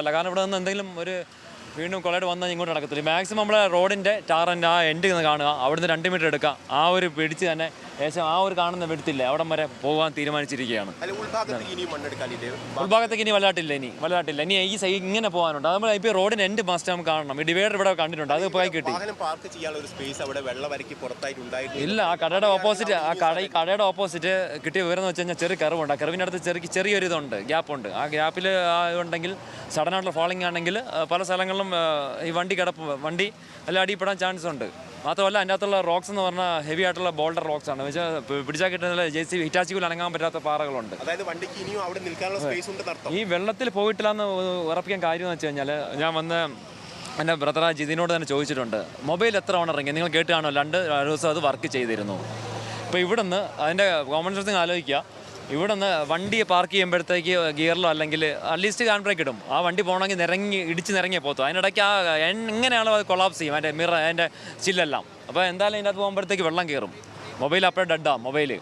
അല്ല. കാരണം ഇവിടെ നിന്ന് എന്തെങ്കിലും ഒരു വീണ്ടും കൊളയുടെ വന്നാൽ ഇങ്ങോട്ട് നടക്കത്തില്ല. മാക്സിമം നമ്മളെ റോഡിന്റെ ടാറിന്റെ ആ എൻഡ് കാണുക. അവിടുന്ന് രണ്ട് മീറ്റർ എടുക്കുക ആ ഒരു പിടിച്ച് തന്നെ ഏകദേശം ആ ഒരു കാണുന്ന വെടുത്തില്ല. അവിടം വരെ പോകാൻ തീരുമാനിച്ചിരിക്കുകയാണ്. അല്ല ഉൾഭാഗത്തേക്ക് ഇനി വല്ലാട്ടില്ല ഇനി വല്ലാട്ടില്ല. ഇനി ഈ സൈ ഇങ്ങനെ പോകാനുണ്ട്. അത് നമ്മൾ ഇപ്പോൾ റോഡിന് എൻഡ് മാസ്റ്റ് നമുക്ക് കാണണം. ഈ ഡിവൈഡർ ഇവിടെ കണ്ടിട്ടുണ്ട്. അത് പോയി കിട്ടി. പാർക്ക് ചെയ്യാനുള്ള സ്പേസ് അവിടെ പുറത്തായിട്ട് ഇല്ല ആ കടയുടെ ഓപ്പോസിറ്റ് ആ കട ഈ കടയുടെ ഓപ്പോസിറ്റ് കിട്ടിയ വിവരം എന്ന് വെച്ച് കഴിഞ്ഞാൽ ചെറിയ കറിവുണ്ട് ആ കറിവിന്റെ അടുത്ത് ചെറിയ ചെറിയൊരു ഇതുണ്ട് ഗ്യാപ്പുണ്ട് ആ ഗ്യാപ്പിൽ ഉണ്ടെങ്കിൽ സഡൻ ആയിട്ടുള്ള ഫോളിംഗ് ആണെങ്കിൽ പല സ്ഥലങ്ങളിലും ഈ വണ്ടി കിടപ്പ് വണ്ടി എല്ലാം അടിപ്പെടാൻ ചാൻസ് ഉണ്ട്. മാത്രമല്ല അതിന്റെ അകത്തുള്ള റോക്സ് എന്ന് പറഞ്ഞാൽ ഹെവി ആയിട്ടുള്ള ബോൾഡർ റോക്സ് ആണ്. വെച്ചാൽ പിടിച്ചാൽ കിട്ടുന്ന ജെ സി ഹിറ്റാച്ചിക്കുൽ അനങ്ങാൻ പറ്റാത്ത പാറകളുണ്ട്. അതായത് വണ്ടിക്ക് ഇനിയും അവിടെ നിൽക്കാനുള്ള സ്പേസ് ഉണ്ട് ഈ വെള്ളത്തിൽ പോയിട്ടില്ല എന്ന് ഉറപ്പിക്കാൻ കാര്യം എന്ന് വെച്ച് കഴിഞ്ഞാൽ ഞാൻ വന്ന് എന്റെ ബ്രദറാ ജിതിനോട് തന്നെ ചോദിച്ചിട്ടുണ്ട് മൊബൈൽ എത്ര ഓൺ ഇറങ്ങി? നിങ്ങൾ കേട്ട് രണ്ട് ദിവസം അത് വർക്ക് ചെയ്തിരുന്നു. ഇപ്പോൾ ഇവിടുന്ന് അതിന്റെ കോമൺ സെൻസ് നിങ്ങൾ ആലോചിക്കുക നിന്ന് വണ്ടി പാർക്ക് ചെയ്യുമ്പോഴത്തേക്ക് ഗിയറിലോ അല്ലെങ്കിൽ അറ്റ്ലീസ്റ്റ് ഹാൻഡ് ബ്രേക്ക് ഇടും. ആ വണ്ടി പോകണമെങ്കിൽ നിറങ്ങി ഇടിച്ച് നിറങ്ങി പോത്തു അതിനിടയ്ക്ക് ആ എങ്ങനെയാണോ അത് കൊളാപ്സ് ചെയ്യും. അതിന്റെ മിറ അതിന്റെ ചില്ലെല്ലാം അപ്പോൾ എന്തായാലും ഇതിനകത്ത് പോകുമ്പോഴത്തേക്ക് വെള്ളം കയറും. മൊബൈൽ അപ്പോഴേ ഡെഡാ മൊബൈൽ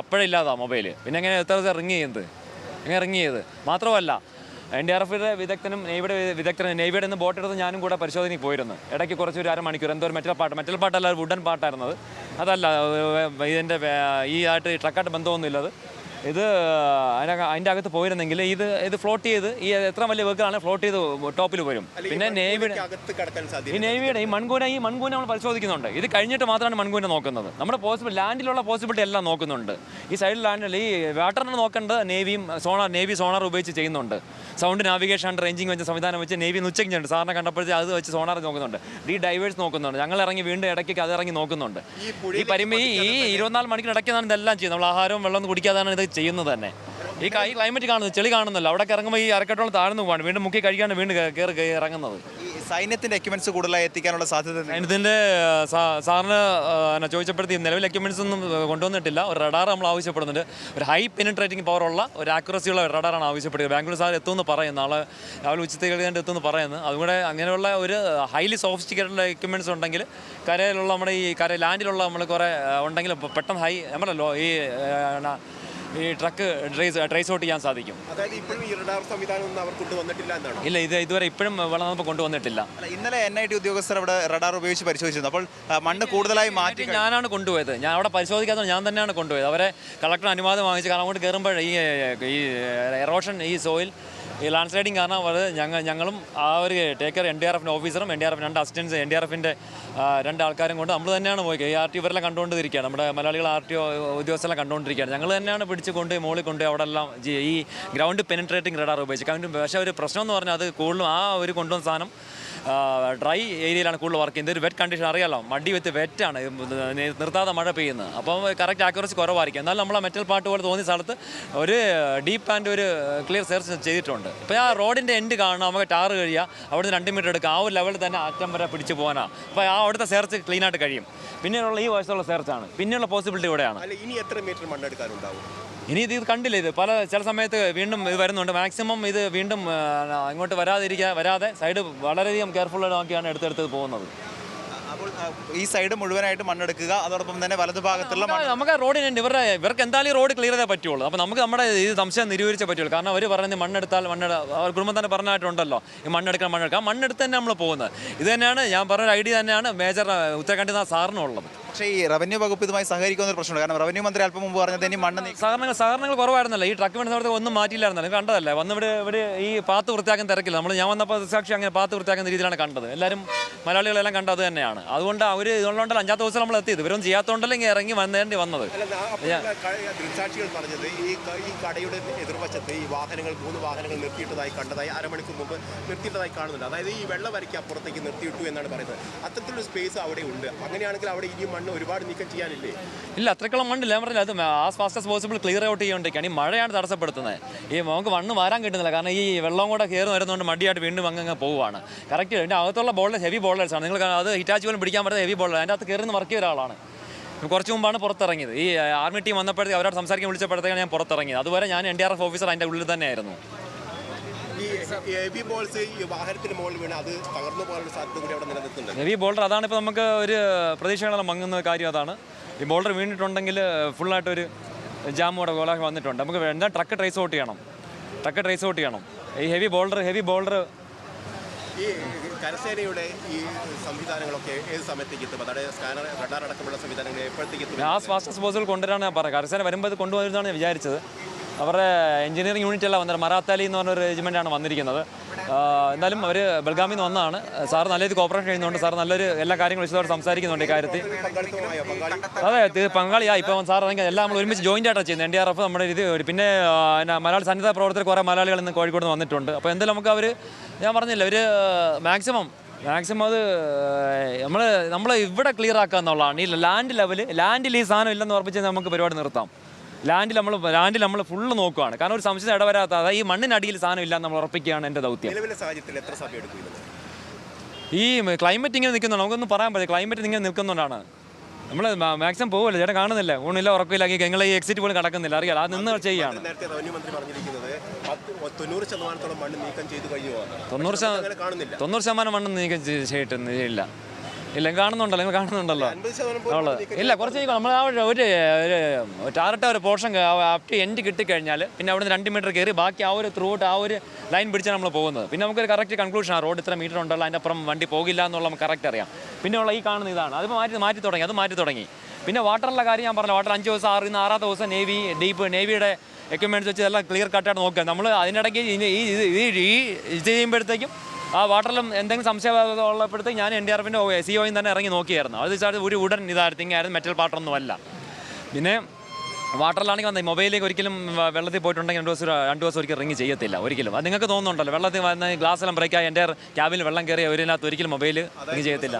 അപ്പോഴേ ഇല്ലാതാ മൊബൈൽ പിന്നെ എങ്ങനെ എത്ര ദിവസം റിങ് ചെയ്യുന്നത്? എങ്ങനെ റിങ് ചെയ്ത്? മാത്രമല്ല എൻ ഡി ആർ എഫിന്റെ വിദഗ്ധനും നേവിയുടെ വിദഗ്ധനും നേവിയുടെ നിന്ന് ബോട്ട് എടുത്ത് ഞാനും കൂടെ പരിശോധനയ്ക്ക് പോയിരുന്നു. ഇടയ്ക്ക് കുറച്ച് ഒരു അരമണിക്കൂർ. എന്തോ ഒരു മെറ്റൽ പാട്ട് മെറ്റൽ പാട്ടല്ല വുഡൻ പാട്ടായിരുന്നത് അതല്ല ഇതിന്റെ ഈ ആയിട്ട് ട്രക്കായിട്ട് ബന്ധമൊന്നുമില്ല അത്. ഇത് അതിനക അതിന്റെ അകത്ത് പോയിരുന്നെങ്കിൽ ഇത് ഇത് ഫ്ലോട്ട് ചെയ്ത് ഈ എത്ര വലിയ വെക്കാണെങ്കിൽ ഫ്ലോട്ട് ചെയ്ത് ടോപ്പിൽ വരും പിന്നെ നേവിയുടെ ഈ നേവിയുടെ ഈ മൺകൂന ഈ മൺകൂന നമ്മൾ പരിശോധിക്കുന്നുണ്ട്. ഇത് കഴിഞ്ഞിട്ട് മാത്രമാണ് മൺകൂന നോക്കുന്നത്. നമ്മുടെ പോസിബിൾ ലാൻഡിലുള്ള പോസിബിലിറ്റി എല്ലാം നോക്കുന്നുണ്ട്. ഈ സൈഡിൽ ലാൻഡിൽ ഈ വാട്ടറിന് നോക്കേണ്ടത്. നേവിയും സോണാർ നേവി സോണാർ ഉപയോഗിച്ച് ചെയ്യുന്നുണ്ട്. സൗണ്ട് നാവിഗേഷൻ ആൻഡ് റേഞ്ചിങ് വെച്ച സംവിധാനം വെച്ച് നേവി ഉച്ചയ്ക്കുണ്ട് സാറിനെ കണ്ടപ്പോഴത്തെ അത് വെച്ച് സോണാർ നോക്കുന്നുണ്ട്. ഈ ഡൈവേഴ്സ് നോക്കുന്നുണ്ട്. ഞങ്ങൾ ഇറങ്ങി വീണ്ടും ഇടയ്ക്ക് അത് ഇറങ്ങി നോക്കുന്നുണ്ട്. ഈ പരിമ ഈ ഇരുപത്തിനാല് മണിക്കൂർ ഇടയ്ക്കാണ് ഇതെല്ലാം ചെയ്യുന്നത് നമ്മൾ ആഹാരവും വെള്ളം കുടിക്കാതാണ് ഇത് ചെയ്യുന്നത് തന്നെ. ഈ ക- ഈ ക്ലൈമറ്റ് കാണുന്നത് ചെളി കാണുന്നല്ലോ. അവിടെ ഇറങ്ങുമ്പോൾ ഈ അരക്കെട്ടോളം താഴ്ന്നു പോവാണ്. വീണ്ടും മുക്കി കഴിക്കാണ്ട് വീണ്ടും കയറി കയറി ഇറങ്ങുന്നത്. സൈന്യത്തിന്റെ എക്യുപ്മെന്റ്സ് കൂടുതലായി എത്തിക്കാനുള്ള സാധ്യത സൈന്യത്തിന്റെ സാറിന് എന്നാ ചോദിച്ചപ്പോഴത്തേ നിലവിൽ എക്യുപ്മെന്റ്സ് ഒന്നും കൊണ്ടുവന്നിട്ടില്ല. ഒരു റഡാർ നമ്മൾ ആവശ്യപ്പെടുന്നുണ്ട്. ഒരു ഹൈ പെനിട്രേറ്റിംഗ് പവർ ഉള്ള ഒരു ആക്യുറസി ഉള്ള റഡാറാണ് ആവശ്യപ്പെടുന്നത് ബാംഗ്ലൂർ സാർ എത്തുമെന്ന് പറയുന്നു. നാളെ രാവിലെ ഉച്ചത്തേക്ക് കഴിഞ്ഞിട്ട് എത്തുമെന്ന് പറയുന്നത് അതുകൂടെ അങ്ങനെയുള്ള ഒരു ഹൈലി സോഫിസ്റ്റിക്കേറ്റഡ് എക്യുപ്മെന്റ്സ് ഉണ്ടെങ്കിൽ കരയിലുള്ള നമ്മുടെ ഈ കര ലാൻഡിലുള്ള നമ്മൾ കുറേ ഉണ്ടെങ്കിൽ പെട്ടെന്ന് ഹൈ നമ്മളല്ലോ ഈ ഈ ട്രക്ക് ട്രേസ് ട്രേസ് ഔട്ട് ചെയ്യാൻ സാധിക്കും അതായത് ഇപ്പോഴും ഈ റഡാർ സംവിധാനം ഒന്നും അവർ കൊണ്ടുവന്നിട്ടില്ല എന്നാണ് ഇല്ല ഇത് ഇതുവരെ ഇപ്പോഴും വെള്ളം നമുക്ക് കൊണ്ടുവന്നിട്ടില്ല അല്ല, ഇന്നലെ എൻ ഐ ടി ഉദ്യോഗസ്ഥർ അവിടെ റഡാർ ഉപയോഗിച്ച് പരിശോധിച്ചിരുന്നു അപ്പോൾ മണ്ണ് കൂടുതലായി മാറ്റി മാറ്റി ഞാനാണ് കൊണ്ടുപോയത് ഞാൻ അവിടെ പരിശോധിക്കാത്ത ഞാൻ തന്നെയാണ് കൊണ്ടുപോയത് അവരെ കളക്ടർ അനുവാദം വാങ്ങിച്ച് കാരണം അങ്ങോട്ട് കയറുമ്പോൾ ഈ ഈ എറോഷൻ ഈ സോയിൽ ഈ ലാൻഡ് സ്ലൈഡിങ് കാരണം അത് ഞങ്ങൾ ഞങ്ങളും ആ ഒരു ടേക്കർ എൻ ഡി ആർ എഫിന്റെ ഓഫീസറും എൻ ഡി ആർ എഫ് രണ്ട് അസിസ്റ്റൻസ് എൻ ഡി ആർ എഫിന്റെ രണ്ട് ആൾക്കാരും കൊണ്ട് നമ്മൾ തന്നെയാണ് പോയി. ഈ ആർ ടി ഇവരെല്ലാം കണ്ടുകൊണ്ടിരിക്കുകയാണ്. നമ്മുടെ മലയാളികൾ ആർ ടി ഉദ്യോഗസ്ഥരെല്ലാം കണ്ടുകൊണ്ടിരിക്കുകയാണ്. ഞങ്ങൾ തന്നെയാണ് പിടിച്ചുകൊണ്ട് കൊണ്ട് മുകളിൽ കൊണ്ട് അവിടെ എല്ലാം ഈ ഗ്രൗണ്ട് പെനിട്രേറ്റിംഗ് റഡാർ ഉപയോഗിച്ച്. കാരണം പക്ഷേ ഒരു പ്രശ്നം എന്ന് പറഞ്ഞാൽ അത് കൂടുതലും ആ ഒരു കൊണ്ടുവന്ന സാധനം ഡ്രൈ ഏരിയയിലാണ് കൂടുതൽ വർക്ക് ചെയ്യുന്നത്. ഒരു വെറ്റ് കണ്ടീഷൻ അറിയാമല്ലോ മടി വെത്ത് വെറ്റാണ് നിർത്താതെ മഴ പെയ്യുന്നത്. അപ്പം കറക്റ്റ് ആക്യുറസി കുറവായിരിക്കും. എന്നാൽ നമ്മൾ മെറ്റൽ പാട്ട് പോലെ തോന്നിയ സ്ഥലത്ത് ഒരു ഡീപ്പ് ആൻഡ് ഒരു ക്ലിയർ സെർച്ച് ചെയ്തിട്ടുണ്ട്. ഇപ്പോൾ ആ റോഡിന്റെ എൻഡ് കാണണം നമുക്ക് ടാറ് കഴിയുക നിന്ന് രണ്ട് മീറ്റർ എടുക്കുക. ആ ഒരു ലെവലിൽ തന്നെ അറ്റം വരെ പിടിച്ച് പോകാനാണ് അപ്പോൾ ആ അവിടുത്തെ സെർച്ച് ക്ലീൻ ആയിട്ട് കഴിയും. പിന്നെയുള്ള ഈ വയസ്സുള്ള സെർച്ചാണ് പിന്നെയുള്ള പോസിബിലിറ്റി ഇവിടെയാണ്. ഇനി എത്ര മീറ്റർ മണ്ണെടുക്കാനുണ്ടാവും? ഇനി ഇത് ഇത് കണ്ടില്ല ഇത്. പല ചില സമയത്ത് വീണ്ടും ഇത് വരുന്നുണ്ട്. മാക്സിമം ഇത് വീണ്ടും ആ, ഇങ്ങോട്ട് വരാതിരിക്കാൻ വരാതെ സൈഡ് വളരെയധികം കെയർഫുൾ നോക്കിയാണ് എടുത്തെടുത്ത് പോകുന്നത്. അപ്പോൾ ഈ സൈഡ് മുഴുവനായിട്ട് മണ്ണെടുക്കുക അതോടൊപ്പം തന്നെ വലതുഭാഗത്തുള്ള ഭാഗത്തുള്ള നമുക്ക് റോഡിനുണ്ട് ഇവരുടെ ഇവർക്ക് എന്തായാലും റോഡ് ക്ലിയർ ചെയ്തേ പറ്റുള്ളൂ. അപ്പോൾ നമുക്ക് നമ്മുടെ ഈ സംശയം നിരൂപിച്ചേ പറ്റുള്ളൂ. കാരണം അവർ പറയുന്നത് മണ്ണെടുത്താൽ മണ്ണെട അവർ കുടുംബം തന്നെ പറഞ്ഞായിട്ടുണ്ടല്ലോ ഈ മണ്ണെടുക്കാൻ മണ്ണെടുക്കാം മണ്ണെടുത്ത് തന്നെ നമ്മൾ പോകുന്നത്. ഇത് തന്നെയാണ് ഞാൻ പറഞ്ഞ ഐഡിയ തന്നെയാണ് മേജർ ഉത്തരാഖണ്ഡിൽ നിന്ന് സാറിനുള്ളത്. പക്ഷേ ഈ റവന്യൂ വകുപ്പ് ഇതുമായി സഹകരിക്കുന്ന ഒരു പ്രശ്നമുണ്ട്. കാരണം റവന്യൂ മന്ത്രി അല്പം മുമ്പ് പറഞ്ഞത് ഇനി മണ്ണ് സഹകരണങ്ങൾ സഹകരണങ്ങൾ കുറവായിരുന്നല്ലോ. ഈ ട്രക്ക് വേണ്ട ഒന്നും മാറ്റിയില്ലായിരുന്നല്ലോ. കണ്ടതല്ലേ? വന്ന് ഇവിടെ ഇവിടെ ഈ പാത്ത് വൃത്തിയാക്കാൻ തിരക്കില്ല. നമ്മൾ ഞാൻ വന്നപ്പോൾ സാക്ഷി അങ്ങനെ പാത്ത് വൃത്തിയാക്കുന്ന രീതിയിലാണ് കണ്ടത്. എല്ലാവരും മലയാളികളെല്ലാം കണ്ടത് തന്നെയാണ്. അതുകൊണ്ട് അവർ ഇതുകൊണ്ടല്ല അഞ്ചാത്ത ദിവസം നമ്മൾ എത്തിയത് ഇവരും ചെയ്യാത്തതുകൊണ്ടല്ലെങ്കിൽ ഇറങ്ങി വന്നേണ്ടി വന്നത്. ദൃക്സാക്ഷികൾ പറഞ്ഞത് ഈ കടയുടെ എതിർവശത്ത് ഈ വാഹനങ്ങൾ മൂന്ന് വാഹനങ്ങൾ നിർത്തിയിട്ടതായി കണ്ടതായി അരമണിക്കൂർ മുമ്പ് നിർത്തിയിട്ടതായി കാണുന്നുണ്ട്. അതായത് ഈ വെള്ളം വരയ്ക്ക് അപ്പുറത്തേക്ക് നിർത്തിയിട്ടു എന്നാണ് പറയുന്നത്. അത്തരത്തിലുള്ള സ്പേസ് അവിടെ ഉണ്ട്. അങ്ങനെയാണെങ്കിൽ അവിടെ ഇനിയും മണ്ണ് ഒരുപാട് നീക്കം ചെയ്യാനില്ലേ? ഇല്ല അത്രക്കുള്ള മണ്ണില്ല പറഞ്ഞില്ല അത് as fast as possible clear out ചെയ്യേണ്ടിരിക്കുകയാണ്. ഈ മഴയാണ് തടസ്സപ്പെടുത്തുന്നത്. ഈ നമുക്ക് മണ്ണ് വാരാൻ കിട്ടുന്നില്ല. കാരണം ഈ വെള്ളം കൂടെ കയറി വരുന്നതുകൊണ്ട് മടിയായിട്ട് വീണ്ടും അങ്ങ് പോവുകയാണ്. കറക്റ്റ് അതിന്റെ അകത്തുള്ള ബോളേഴ്സ് ഹെവി ബോളേഴ്സ് ആണ്. നിങ്ങൾ അത് ഹിറ്റാച്ച് പോലും പിടിക്കാൻ പറ്റുന്ന ഹെവി ബോളർ അതിന്റെ അകത്ത് കയറി നിന്ന് വർക്ക് ഒരാളാണ്. കുറച്ച് മുമ്പാണ് പുറത്തിറങ്ങിയത്. ഈ ആർമി ടീം വന്നപ്പോഴത്തേക്ക് അവരോട് സംസാരിക്കാൻ വിളിച്ചപ്പോഴത്തേക്കാണ് ഞാൻ പുറത്തിറങ്ങിയത്. അതുവരെ ഞാൻ N D R F officer അതിന്റെ ഉള്ളിൽ തന്നെയായിരുന്നു. ഹെവി ബോൾസ് ഈ വാഹനത്തിന് മുകളിൽ വീണ് അത് തകർന്നു പോകാനുള്ള സാധ്യത കൂടി അവിടെ നിലനിൽക്കുന്നുണ്ട്. ഹെവി ബോൾഡർ അതാണ് ഇപ്പോൾ നമുക്ക് ഒരു പ്രതീക്ഷകളെല്ലാം മങ്ങുന്ന കാര്യം അതാണ്. ഈ ബോൾഡർ വീണിട്ടുണ്ടെങ്കിൽ ഫുള്ളായിട്ടൊരു ജാം കൂടെ കോലാഹം വന്നിട്ടുണ്ട്. നമുക്ക് എന്താ ട്രക്ക് ട്രേസ് ഔട്ട് ചെയ്യണം? ട്രക്ക് ട്രേസ് ഔട്ട് ചെയ്യണം. ഈ ഹെവി ബോൾഡർ ഹെവി ബോൾഡർ ഈ കരസേനയുടെ ഈ സംവിധാനങ്ങളൊക്കെ ഏത് സമയത്തേക്ക് എത്തും? അതായത് സ്കാനർ റഡാർ അടക്കമുള്ള സംവിധാനങ്ങൾ എപ്പോഴത്തേക്ക് എത്തും? ആസ് ഫാസ്റ്റ് പോസിബിൾ കൊണ്ടുവരാനാണ് ഞാൻ പറയാം കരസേന വരുമ്പോൾ ഇത് കൊണ്ടുവരുന്നതാണ് ഞാൻ വിചാരിച്ചത്. അവരുടെ എഞ്ചിനീയറിംഗ് യൂണിറ്റ് അല്ല വന്നത് മറാത്താലി എന്ന് പറഞ്ഞൊരു റെജിമെന്റാണ് വന്നിരിക്കുന്നത്. എന്നാലും അവർ ബൽഗാമിൽ നിന്ന് വന്നതാണ് സാർ നല്ല രീതിയിൽ കോപ്പറേഷൻ ചെയ്യുന്നുണ്ട്. സാർ നല്ലൊരു എല്ലാ കാര്യങ്ങളും വിശദമായിട്ട് സംസാരിക്കുന്നുണ്ട് ഈ കാര്യത്തിൽ. അതെ പങ്കാളിയാ ഇപ്പോൾ ഇപ്പം സാർ ആണെങ്കിൽ എല്ലാം നമ്മൾ ഒരുമിച്ച് ജോയിന്റ് ആയിട്ടാണ് ചെയ്യുന്നത്. എൻ ഡി ആർ എഫ് നമ്മുടെ ഇത് പിന്നെ എന്നാ മലയാള മലയാളി സന്നിധ പ്രവർത്തകർ കുറേ മലയാളികൾ ഇന്ന് കോഴിക്കോട് നിന്ന് വന്നിട്ടുണ്ട്. അപ്പോൾ എന്തായാലും നമുക്ക് അവർ ഞാൻ പറഞ്ഞില്ല ഒരു മാക്സിമം മാക്സിമം അത് നമ്മൾ നമ്മൾ ഇവിടെ ക്ലിയർ ആക്കുക എന്നുള്ളതാണ് ഈ ലാൻഡ് ലെവൽ ലാൻഡിൽ ഈ സാധനം ഇല്ലെന്ന് ഉറപ്പിച്ച് നമുക്ക് പരിപാടി നിർത്താം. ലാൻഡിൽ നമ്മൾ ലാൻഡിൽ നമ്മൾ ഫുള്ള് നോക്കുകയാണ് കാരണം ഒരു സംശയം ഇടവരാത്ത അതായത് ഈ മണ്ണിനടിയിൽ സാധനം ഇല്ല നമ്മൾ ഉറപ്പിക്കുകയാണ് എന്റെ ദൗത്യം. ഈ ക്ലൈമറ്റ് ഇങ്ങനെ നിൽക്കുന്നുണ്ട്. നമുക്കൊന്നും പറയാൻ പറ്റില്ല. ക്ലൈമറ്റ് ഇങ്ങനെ നിൽക്കുന്നുണ്ടാണ്. നമ്മൾ മാക്സിമം പോകില്ല ചേട്ടൻ കാണുന്നില്ല? ഊണില്ല ഉറക്കമില്ല ഞങ്ങൾ ഈ എക്സിറ്റ് പോലും കടക്കുന്നില്ല. അറിയാം അത് നിന്ന് ചെയ്യാണ്. തൊണ്ണൂറ് ശതമാനത്തോളം മണ്ണ് നീക്കം ചെയ്തു കഴിഞ്ഞു എന്നാണ്. തൊണ്ണൂറ് ശതമാനം തൊണ്ണൂറ് ശതമാനം മണ്ണ് നീക്കം ചെയ്- ചെയ്തിട്ട് ഇല്ല കാണുന്നുണ്ടല്ലോ നിങ്ങൾ കാണുന്നുണ്ടല്ലോ. ഇല്ല കുറച്ച് നമ്മൾ ആ ഒരു ഒരു ടാറിട്ട ഒരു പോർഷൻ അപ് ടു എൻഡ് കിട്ടിക്കഴിഞ്ഞാൽ പിന്നെ അവിടെ നിന്ന് രണ്ട് മീറ്റർ കയറി ബാക്കി ആ ഒരു ത്രൂട്ട് ആ ഒരു ലൈൻ പിടിച്ചാണ് നമ്മൾ പോകുന്നത്. പിന്നെ നമുക്കൊരു കറക്റ്റ് കൺക്ലൂഷൻ ആ റോഡ് ഇത്ര മീറ്റർ ഉണ്ടല്ലോ അതിന്റെ അപ്പുറം വണ്ടി പോകില്ല എന്നുള്ള നമുക്ക് കറക്റ്റ് അറിയാം. പിന്നെ ഉള്ള ഈ കാണുന്ന ഇതാണ്. അതിപ്പോൾ മാറ്റി മാറ്റി തുടങ്ങി അത് മാറ്റി തുടങ്ങി. പിന്നെ വാട്ടറിലെ കാര്യം ഞാൻ പറഞ്ഞു വാട്ടർ അഞ്ച് ദിവസം ആറ് ഇന്ന് ആറാമത്തെ ദിവസം നേവി ഡീപ്പ് നേവിയുടെ എക്യുപ്മെന്റ്സ് വെച്ച് എല്ലാം ക്ലിയർ കട്ടായിട്ട് നോക്കുക. നമ്മൾ അതിനിടയ്ക്ക് ഈ ഇത് ചെയ്യുമ്പോഴത്തേക്കും ആ വാട്ടറിലും എന്തെങ്കിലും സംശയം ഉള്ളപ്പോഴത്തേക്ക് ഞാൻ എൻ ഡി ആർ എഫിന്റെ സി ഒയും തന്നെ ഇറങ്ങി നോക്കിയായിരുന്നു. അത് വെച്ചാൽ ഒരു ഉടൻ ഇതായിരുന്നു ആയിരുന്നു മെറ്റൽ പാട്ടറൊന്നും അല്ല. പിന്നെ വാട്ടറിലാണെങ്കിൽ വന്നത് മൊബൈലിലേക്ക് ഒരിക്കലും വെള്ളത്തിൽ പോയിട്ടുണ്ടെങ്കിൽ രണ്ട് ദിവസം രണ്ട് ദിവസം ഒരിക്കലും റിങ് ചെയ്യത്തില്ല ഒരിക്കലും. അത് നിങ്ങൾക്ക് തോന്നുന്നുണ്ടല്ലോ വെള്ളത്തിൽ വന്ന് ഗ്ലാസ് എല്ലാം ബ്രേക്കായി എന്റെ ക്യാബിൽ വെള്ളം കയറി ഒരിനകത്ത് ഒരിക്കലും മൊബൈൽ റിങ് ചെയ്യത്തില്ല.